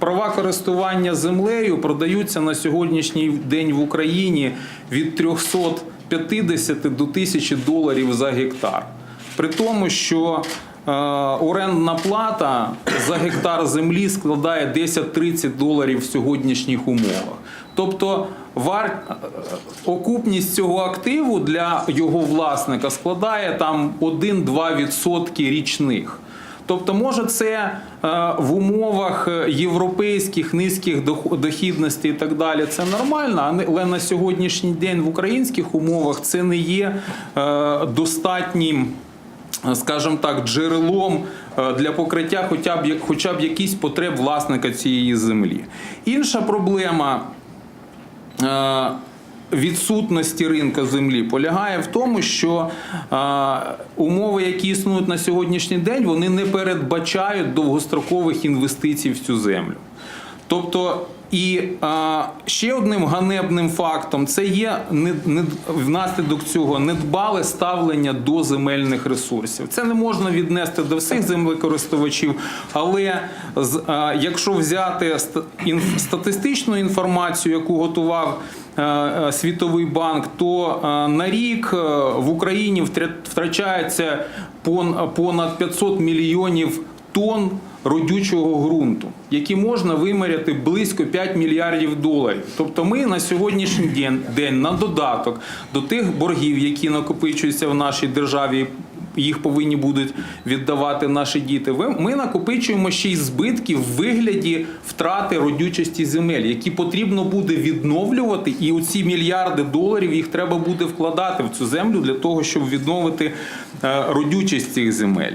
Права користування землею продаються на сьогоднішній день в Україні від 350 до 1000 доларів за гектар. При тому, що е, орендна плата за гектар землі складає 10-30 доларів в сьогоднішніх умовах. Тобто вар... е, окупність цього активу для його власника складає там 1-2% річних. Тобто, може, це е, в умовах е, європейських низьких дохідностей і так далі, це нормально, але на сьогоднішній день в українських умовах це не є е, достатнім. Скажімо так, джерелом для покриття хоча б хоча б якісь потреб власника цієї землі. Інша проблема відсутності ринку землі полягає в тому, що умови, які існують на сьогоднішній день, вони не передбачають довгострокових інвестицій в цю землю. Тобто, і а, ще одним ганебним фактом це є не, не, внаслідок цього недбале ставлення до земельних ресурсів. Це не можна віднести до всіх землекористувачів, але з, а, якщо взяти ст- статистичну інформацію, яку готував Світовий банк, то на рік в Україні втра- втрачається понад 500 мільйонів тонн родючого ґрунту, які можна виміряти близько 5 мільярдів доларів. Тобто ми на сьогоднішній день, день на додаток до тих боргів, які накопичуються в нашій державі. Їх повинні будуть віддавати наші діти. Ми накопичуємо ще й збитки в вигляді втрати родючості земель, які потрібно буде відновлювати, і оці мільярди доларів їх треба буде вкладати в цю землю для того, щоб відновити е, родючість цих земель.